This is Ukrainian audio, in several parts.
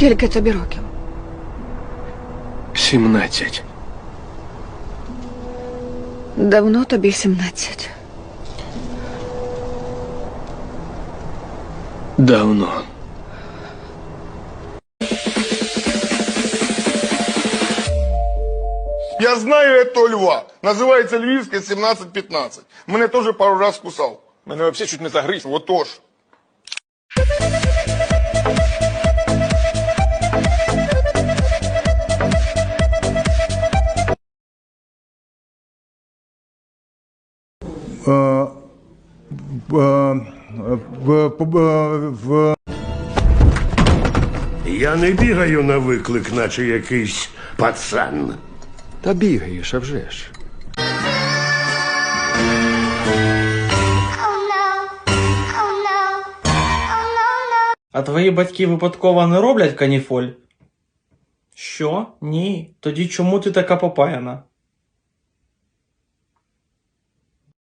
Скільки тобі років? 17. Давно тобі 17. Давно. Я знаю этого льва. Называется Львивская 1715. Мене тоже пару раз кусал. Мене вообще чуть не загриз. Вот тоже. В, в, Я не бігаю на виклик, наче якийсь пацан. Та бігаєш, а вже ж. Oh. Oh. Oh. А твої батьки випадково не роблять каніфоль? Що? Ні. Тоді чому ти така попаяна?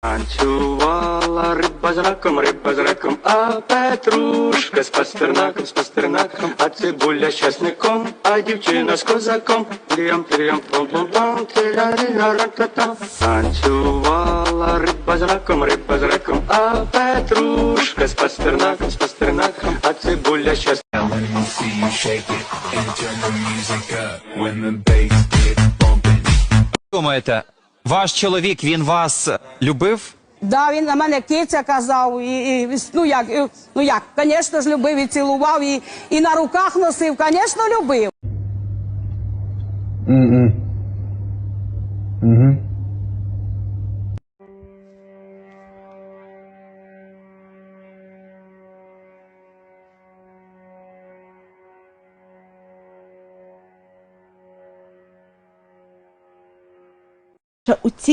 Танцювала риба з раком, риба з раком, а петрушка з пастернаком, з пастернаком, а цибуля з часником, а дівчина з козаком. Тріам, тріам, пом пом пом тирарираракатам. Танцювала риба з раком, риба з раком, а петрушка з пастернаком, з пастернаком, а цибуля з часником. Думаєте, ваш чоловік він вас любив? Да, він на мене киця казав, і, і ну як, і, ну як, звісно ж, любив і цілував, і, і на руках носив, звісно, любив. У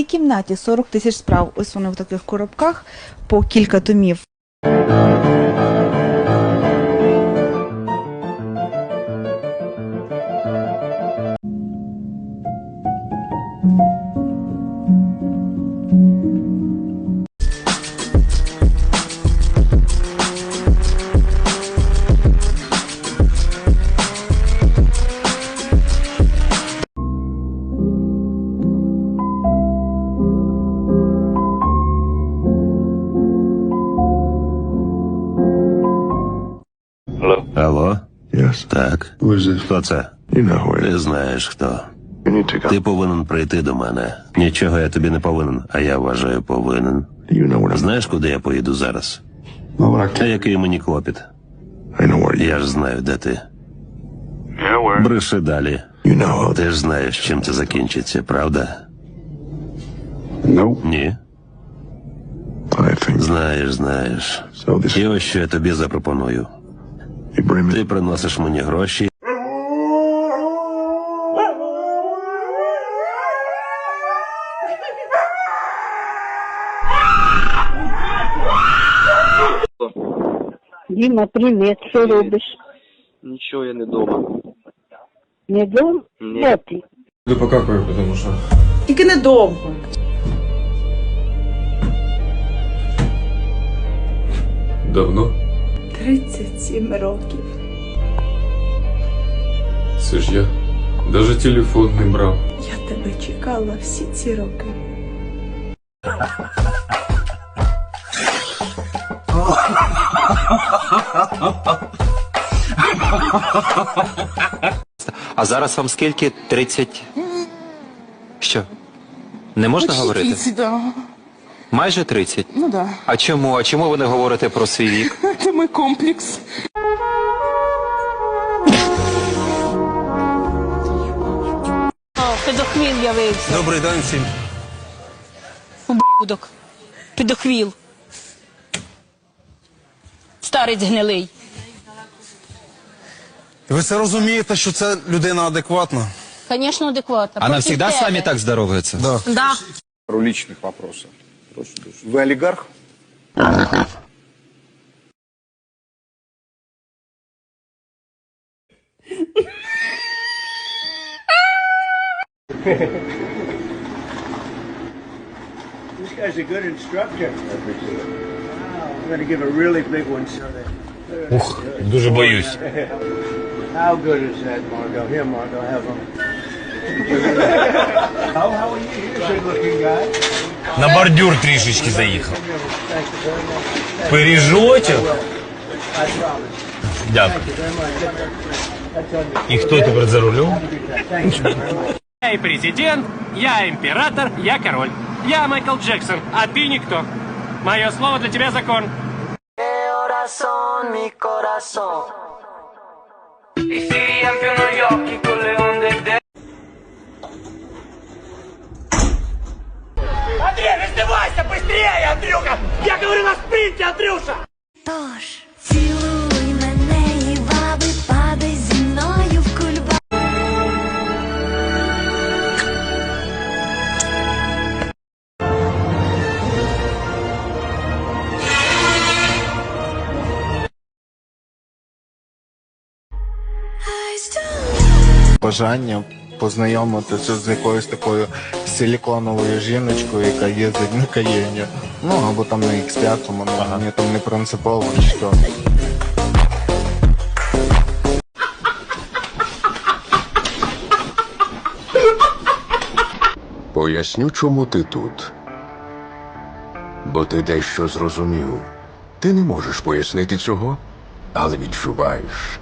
кімнаті 40 тисяч справ. Ось вони в таких коробках по кілька томів. Алло? Yes. Так. Who is this? Хто це? You know who it Ти is. знаєш хто. You need to Ти come. повинен прийти до мене. Нічого я тобі не повинен, а я вважаю повинен. You know what I'm Знаєш, куди я поїду зараз? I А can't. який мені клопіт? I know where you Я ж знаю, де ти. Yeah, where? Бреши далі. You know how. Ти ж знаєш, чим це закінчиться, правда? No. Ні. I think. Знаєш, знаєш. So this. І ось що я тобі запропоную. Ти приносиш мені гроші. Діма, привіт, що робиш? Нічого, я не дома. Не дом? Ні. Де ти? Тільки недовго. Давно? 37 років. Це ж я. Даже телефон не брав. Я тебе чекала всі ці роки. А зараз вам скільки? 30? Що? Не можна говорити? 30, да. Майже 30? Ну да. А чому? А чому ви не говорите про свій вік? Мій комплекс. О, педохвіл явився. Добрий день всім. Будок. Педохвіл. Старець гнилий. Ви це розумієте, що це людина адекватна? Звісно, адекватно. Она Проти всегда с тебе. вами так здоровается? Да. Да. Пару личных вопросов. Вы олигарх? This guy's a good instructor. Wow, I'm going to give a really big one, sir. Ух, дуже боюсь. How good is that, Margot? Here, Margot, have them. how, how are you? You're a good-looking guy. На бордюр трішечки заїхав. Пиріжочок. Дякую. І хто тепер за рулем? Я президент, я император, я король. Я Майкл Джексон, а ты никто. Мое слово для тебя закон. Тож, цілуй мене Бажання познайомитися з якоюсь такою силіконовою жіночкою, яка їздить на Каєні. Ну або там на X5, ну, мені там не принципово чи що. Поясню, чому ти тут. Бо ти дещо зрозумів. Ти не можеш пояснити цього, але відчуваєш.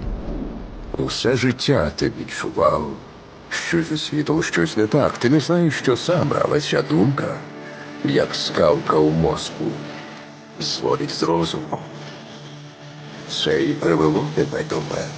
Усе життя ти відчував, що зі світом щось не так. Ти не знаєш, що саме, але ця думка, як скалка у мозку, зводить з розуму. Це і привело тебе до мене.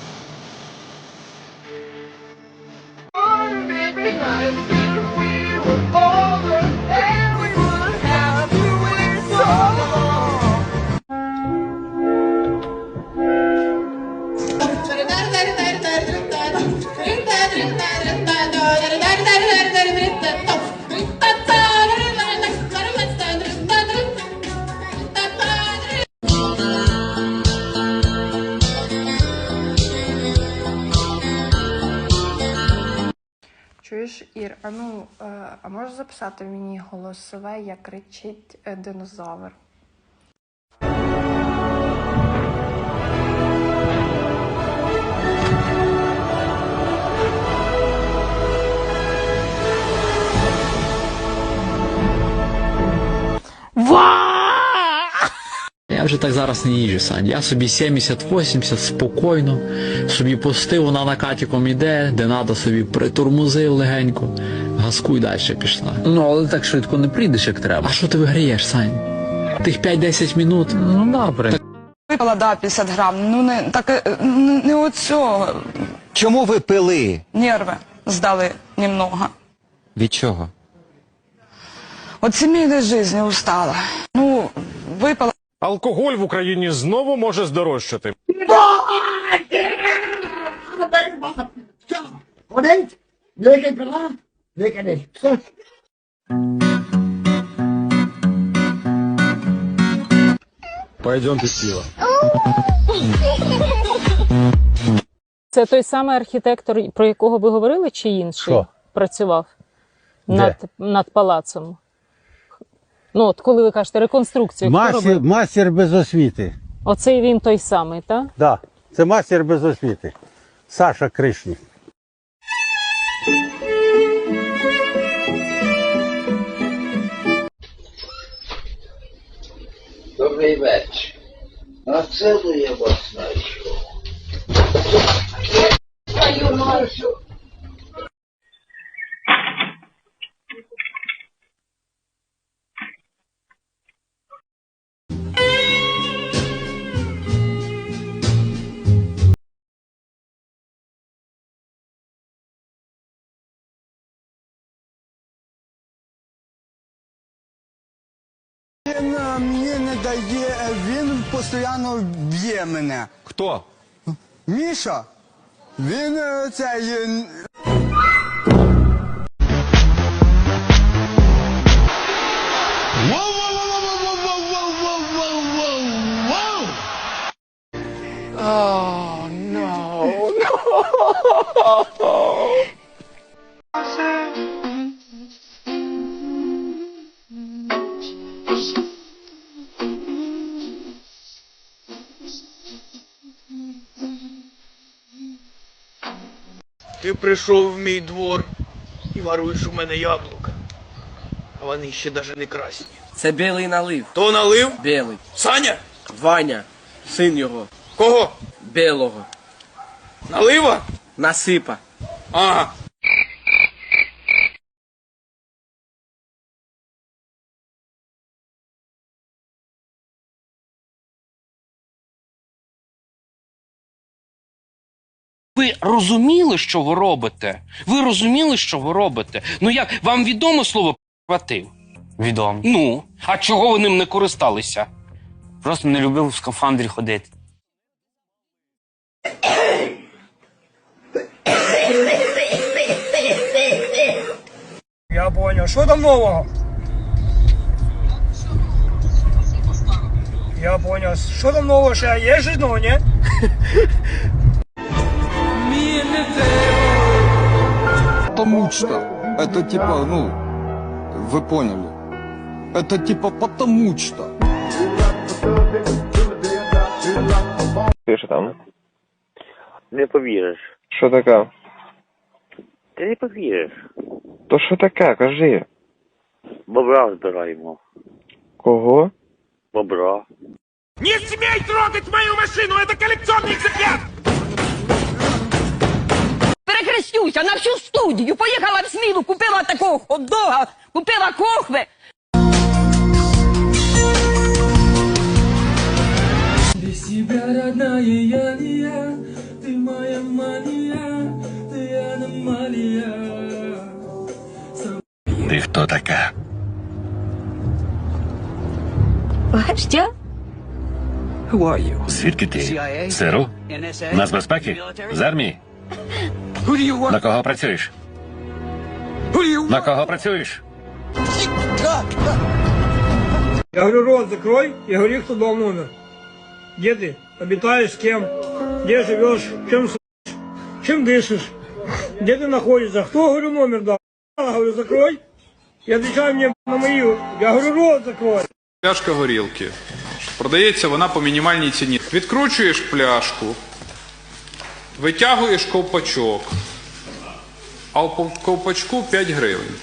Чуєш, Ір, а ну, е, а можеш записати мені голосове, як кричить е, динозавр? Я вже так зараз не їжджу, Сань. Я собі 70-80 спокійно, собі пустив, вона накатіком іде, де надо собі притурмузив легенько, газку й далі пішла. Ну, але так швидко не прийдеш, як треба. А що ти виграєш, Сань? Тих 5-10 минут? Ну, добре. Випила, да, 50 грам. Ну не так е, не, не оцього. Чому ви пили? Нерви здали немного. Від чого? От сімейної житті устала. Ну, випила. Алкоголь в Україні знову може здорожчати. Пойдемте пиво. Це той самий архітектор, про якого ви говорили, чи інший Що? працював над, над палацом? Ну, от коли ви кажете реконструкцію, хто робив? мастер без освіти. Оцей він той самий, так? Да, це мастер без освіти. Саша Кришнік. Добрий вечір. А це я вас знайшов. Він мені не дає, він постійно б'є мене. Хто? Міша, він е, цей. е, Ти прийшов в мій двор і воруєш у мене яблука. А вони ще навіть не красні. Це білий налив. То налив? Білий. Саня? Ваня, син його. Кого? Білого. Налива? Насипа. Ага. Ви розуміли, що ви робите? Ви розуміли, що ви робите? Ну як вам відомо слово «п***ватив»? Відомо. Ну, а чого ви ним не користалися? Просто не любив в скафандрі ходити. Я понял. Що там нового? Я понял. Що там нового? Ще є щось ні? Потому что это типа, ну, вы поняли. Это типа потому что. Ти що там? Не повіриш. Що таке? Ти не повіриш. То що таке, кажи. Бобра збираємо. Кого? Бобра. Не смей трогать мою машину! Это коллекционный экземпляр! Перехрестюся на всю студію. Поїхала в смілу, купила такого хот-дога, купила кохви. Без тебя, родная, я не я, ты моя мания, ты аномалия. Ти хто така? Що? Звідки ти? Сиру? На з безпеки? З армії? На кого працюєш? На кого працюєш? Я говорю, рот закрой, я говорю, кто дома умер. Где ты? Обитаешь с кем? Где живешь? Чем с... Чем дышишь? Где ты находишься? Кто, говорю, номер дал? Я говорю, закрой. И отвечай мне на мою. Я говорю, рот закрой. Пляшка горілки. Продається вона по мінімальній ціні. Відкручуєш пляшку, витягуєш ковпачок, а в ковпачку 5 гривень.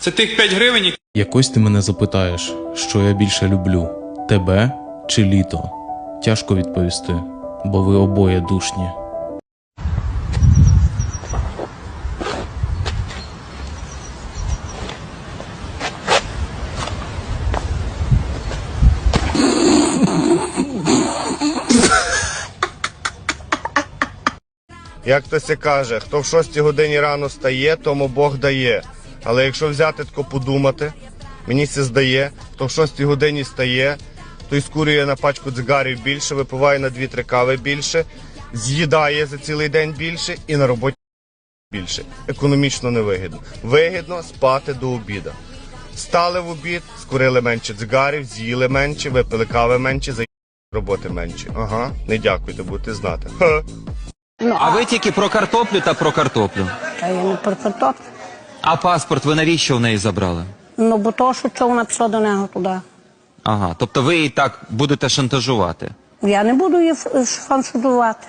Це тих 5 гривень, які Якось ти мене запитаєш, що я більше люблю тебе чи літо? Тяжко відповісти, бо ви обоє душні. Як то се каже, хто в 6 годині рано стає, тому Бог дає. Але якщо взяти тако подумати, мені це здає, хто в 6 годині стає, той скурює на пачку дзигарів більше, випиває на 2-3 кави більше, з'їдає за цілий день більше і на роботі більше. Економічно невигідно. Вигідно спати до обіда. Стали в обід, скурили менше дзигарів, з'їли менше, випили кави менше, за роботи менше. Ага, не дякуйте, будете знати. Ха. А ви тільки про картоплю та про картоплю. А я не про картоплю. А паспорт ви навіщо в неї забрали? Ну, бо то, що чого вона пішла до нього туди. Ага, тобто ви її так будете шантажувати. Я не буду її ф- фаншудувати.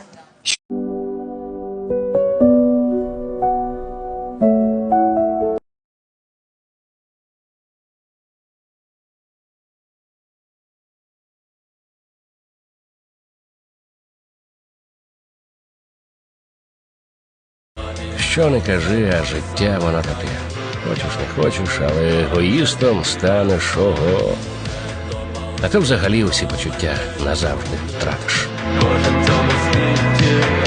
Що не кажи, а життя воно таке. Хочеш не хочеш, але егоїстом станеш ого. А то взагалі усі почуття назавжди втратиш. Кожен цьому світ